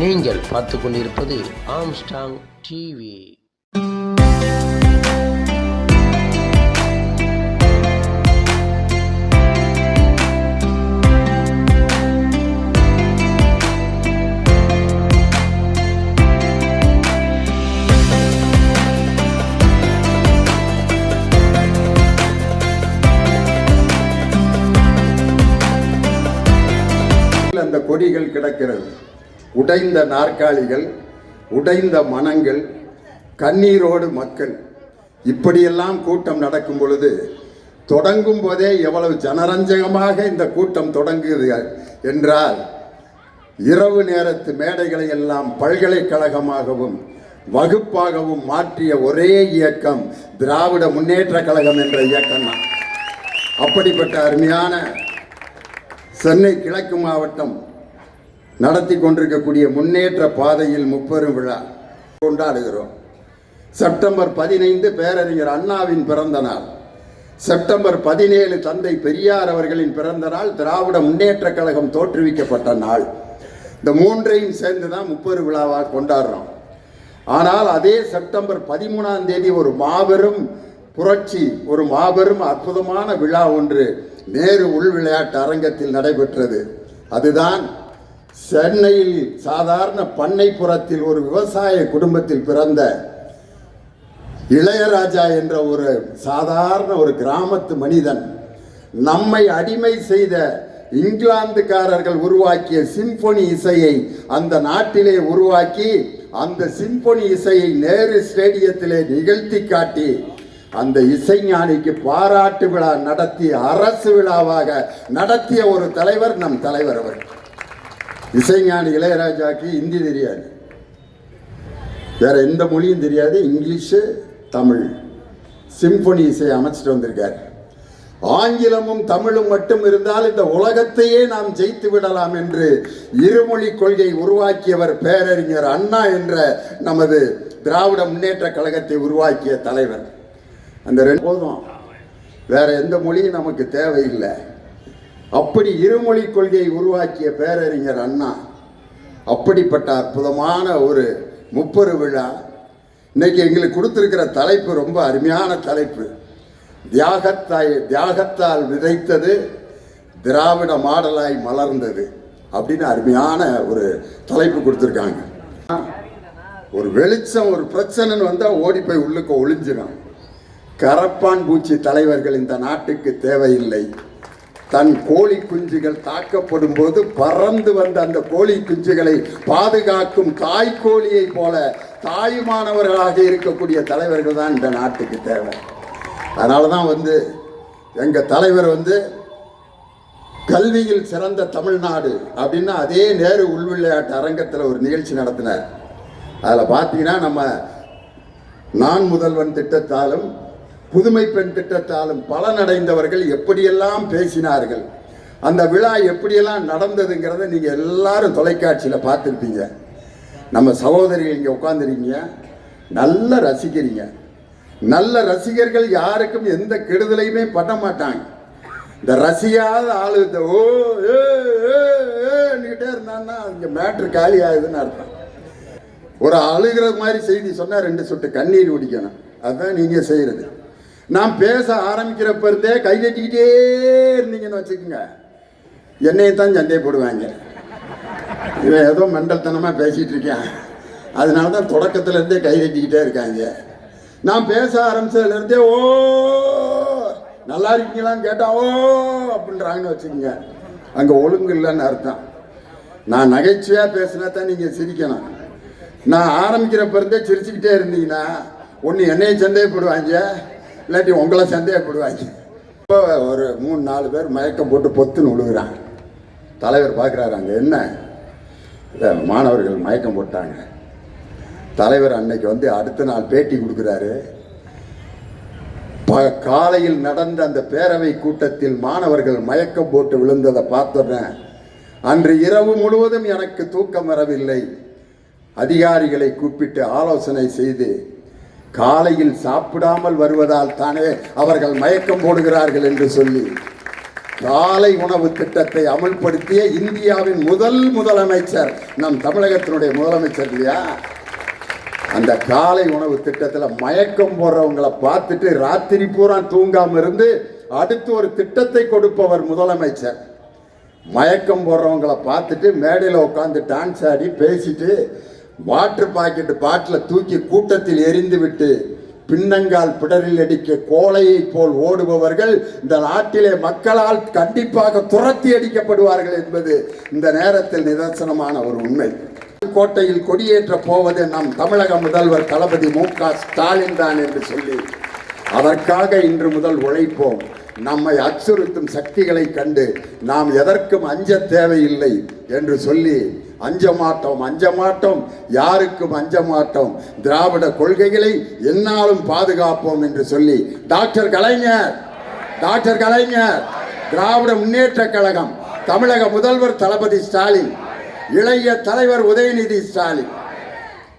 நீங்கள் பார்த்து கொண்டிருப்பது ஆம்ஸ்டாங் டிவி அந்த கொடிகள் கிடக்கிறது. உடைந்த நாற்காலிகள் உடைந்த மனங்கள் கண்ணீரோடு மக்கள். இப்படியெல்லாம் கூட்டம் நடக்கும் பொழுது தொடங்கும் போதே எவ்வளவு ஜனரஞ்சகமாக இந்த கூட்டம் தொடங்குது என்றால் இரவு நேரத்து மேடைகளை எல்லாம் பல்கலைக்கழகமாகவும் வகுப்பாகவும் மாற்றிய ஒரே இயக்கம் திராவிட முன்னேற்ற கழகம் என்ற இயக்கம் தான் அப்படிப்பட்ட அருமையான சென்னை கிழக்கு மாவட்டம் நடத்தி கொண்டிருக்கக்கூடிய முன்னேற்ற பாதையில் முப்பெரும் விழா கொண்டாடுகிறோம். செப்டம்பர் பதினைந்து பேரறிஞர் அண்ணாவின் பிறந்த நாள். செப்டம்பர் பதினேழு தந்தை பெரியார் அவர்களின் பிறந்த நாள் திராவிட முன்னேற்ற கழகம் தோற்றுவிக்கப்பட்ட நாள். இந்த மூன்றையும் சேர்ந்து தான் முப்பெரு விழாவாக கொண்டாடுறோம். ஆனால் அதே செப்டம்பர் பதிமூணாம் தேதி ஒரு மாபெரும் புரட்சி ஒரு மாபெரும் அற்புதமான விழா ஒன்று நேரு உள் விளையாட்டு அரங்கத்தில் நடைபெற்றது. அதுதான் சென்னையில் சாதாரண பண்ணைப்புறத்தில் ஒரு விவசாய குடும்பத்தில் பிறந்த இளையராஜா என்ற ஒரு சாதாரண ஒரு கிராமத்து மனிதன் நம்மை அடிமை செய்த இங்கிலாந்துக்காரர்கள் உருவாக்கிய சிம்பொனி இசையை அந்த நாட்டிலே உருவாக்கி அந்த சிம்பொனி இசையை நேரு ஸ்டேடியத்திலே நிகழ்த்தி காட்டி அந்த இசைஞானிக்கு பாராட்டு விழா நடத்தி அரசு விழாவாக நடத்திய ஒரு தலைவர் நம் தலைவர் அவர். இசைஞானி இளையராஜாக்கு ஹிந்தி தெரியாது. வேற எந்த மொழியும் தெரியாது. இங்கிலீஷு தமிழ். சிம்பொனி இசை அமைச்சிட்டு வந்திருக்கார். ஆங்கிலமும் தமிழும் மட்டும் இருந்தால் இந்த உலகத்தையே நாம் ஜெயித்து விடலாம் என்று இருமொழி கொள்கை உருவாக்கியவர் பேரறிஞர் அண்ணா என்ற நமது திராவிட முன்னேற்ற கழகத்தை உருவாக்கிய தலைவர். அந்த ரெண்டு போதும். வேற எந்த மொழியும் நமக்கு தேவையில்லை. அப்படி இருமொழி கொள்கையை உருவாக்கிய பேரறிஞர் அண்ணா அப்படிப்பட்ட அற்புதமான ஒரு முப்பரு விழா. இன்னைக்கு எங்களுக்கு கொடுத்துருக்கிற தலைப்பு ரொம்ப அருமையான தலைப்பு. தியாகத்தாய் தியாகத்தால் விதைத்தது திராவிட மாடலாய் மலர்ந்தது அப்படின்னு அருமையான ஒரு தலைப்பு கொடுத்துருக்காங்க. ஒரு வெளிச்சம் ஒரு பிரச்சனைன்னு வந்தால் ஓடி போய் உள்ளுக்கு ஒளிஞ்சிடும் கரப்பான் பூச்சி தலைவர்கள் இந்த நாட்டுக்கு தேவையில்லை. தன் கோழி குஞ்சுகள் தாக்கப்படும் போது பறந்து வந்த அந்த கோழி குஞ்சுகளை பாதுகாக்கும் தாய்க்கோழியை போல தாயுமானவர்களாக இருக்கக்கூடிய தலைவர்கள் தான் இந்த நாட்டுக்கு தேவை. அதனால தான் வந்து எங்கள் தலைவர் வந்து கல்வியில் சிறந்த தமிழ்நாடு அப்படின்னா அதே நேரு உள் விளையாட்டு அரங்கத்தில் ஒரு நிகழ்ச்சி நடத்தினார். அதில் பார்த்தீங்கன்னா நம்ம நான் முதல்வன் திட்டத்தாலும் புதுமை பெண் திட்டத்தாலும் பலனடைந்தவர்கள் எப்படியெல்லாம் பேசினார்கள்? அந்த விழா எப்படியெல்லாம் நடந்ததுங்கிறத நீங்கள் எல்லாரும் தொலைக்காட்சியில் பார்த்துருப்பீங்க. நம்ம சகோதரிகள் இங்கே உட்காந்துருக்கீங்க நல்ல ரசிக்கிறீங்க. நல்ல ரசிகர்கள் யாருக்கும் எந்த கெடுதலையுமே பண்ண மாட்டாங்க. இந்த ரசிகாத ஆளு இந்த ஓ ஏன்னுக்கிட்டே இருந்தான்னா இங்கே மேட்ரு காலி ஆகுதுன்னு அர்த்தம். ஒரு அழுகிற மாதிரி செய்தி சொன்னால் ரெண்டு சொட்டு கண்ணீர் குடிக்கணும். அதுதான் நீங்கள் செய்கிறது நான் பேச ஆரம்பிக்கிறப்ப இருந்தே கை கட்டிக்கிட்டே இருந்தீங்கன்னு வச்சுக்கோங்க. என்னையும் தான் சண்டையை போடுவாங்க. இவன் ஏதோ மண்டல்தனமாக பேசிகிட்டு இருக்கேன். அதனால தான் தொடக்கத்துலேருந்தே கை கட்டிக்கிட்டே இருக்காங்க. நான் பேச ஆரம்பிச்சதுலேருந்தே ஓ நல்லா இருக்கீங்களான்னு கேட்டால் ஓ அப்படின்றாங்கன்னு வச்சுக்கோங்க. அங்கே ஒழுங்கு இல்லைன்னு அர்த்தம். நான் நகைச்சுவையாக பேசினா தான் நீங்கள் சிரிக்கணும். நான் ஆரம்பிக்கிறப்ப இருந்தே சிரிச்சுக்கிட்டே இருந்தீங்கன்னா ஒன்று என்னையை சந்தேகப்படுவாங்க இல்லாட்டி உங்களை சந்தேகப்படுவாங்க. இப்போ ஒரு மூணு நாலு பேர் மயக்கம் போட்டு பொத்துன்னு விழுகிறாங்க தலைவர் பார்க்குறாரு அங்கே என்ன? இல்லை மாணவர்கள் மயக்கம் போட்டாங்க. தலைவர் அன்னைக்கு வந்து அடுத்த நாள் பேட்டி கொடுக்குறாரு. ப காலையில் நடந்த அந்த பேரவை கூட்டத்தில் மாணவர்கள் மயக்கம் போட்டு விழுந்ததை பார்த்தோன்னே அன்று இரவு முழுவதும் எனக்கு தூக்கம் வரவில்லை. அதிகாரிகளை கூப்பிட்டு ஆலோசனை செய்து காலையில் சாப்பிடாமல் வருவதால் தானே அவர்கள் மயக்கம் போடுகிறார்கள் என்று சொல்லி காலை உணவு திட்டத்தை அமல்படுத்திய இந்தியாவின் முதல் முதலமைச்சர் நம் தமிழகத்தினுடைய முதலமைச்சர் இல்லையா? அந்த காலை உணவு திட்டத்தில் மயக்கம் போடுறவங்களை பார்த்துட்டு ராத்திரி பூரா தூங்காம இருந்து அடுத்து ஒரு திட்டத்தை கொடுப்பவர் முதலமைச்சர். மயக்கம் போடுறவங்களை பார்த்துட்டு மேடையில் உட்காந்து டான்ஸ் ஆடி பேசிட்டு வாட்டர் பாக்கெட் பாட்டில் தூக்கி கூட்டத்தில் எரிந்துவிட்டு பின்னங்கால் பிடரில் அடிக்க கோழையைப் போல் ஓடுபவர்கள் இந்த நாட்டிலே மக்களால் கண்டிப்பாக துரத்தி அடிக்கப்படுவார்கள் என்பது இந்த நேரத்தில் நிதர்சனமான ஒரு உண்மை. கோட்டையில் கொடியேற்ற போவது நம் தமிழக முதல்வர் தளபதி மு க ஸ்டாலின் தான் என்று சொல்லி அதற்காக இன்று முதல் உழைப்போம். நம்மை அச்சுறுத்தும் சக்திகளை கண்டு நாம் எதற்கும் அஞ்ச தேவையில்லை என்று சொல்லி அஞ்ச மாட்டோம் அஞ்ச மாட்டோம் யாருக்கும் அஞ்ச மாட்டோம் திராவிட கொள்கைகளை என்னாலும் பாதுகாப்போம் என்று சொல்லி டாக்டர் கலைஞர் டாக்டர் கலைஞர் திராவிட முன்னேற்ற கழகம் தமிழக முதல்வர் தளபதி ஸ்டாலின் இளைய தலைவர் உதயநிதி ஸ்டாலின்.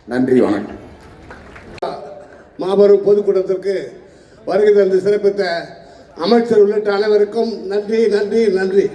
நன்றி வணக்கம். மாபெரும் பொதுக்கூட்டத்திற்கு வருகை தந்து சிறப்பித்த அமைச்சர் உள்ளிட்ட அனைவருக்கும் நன்றி நன்றி நன்றி.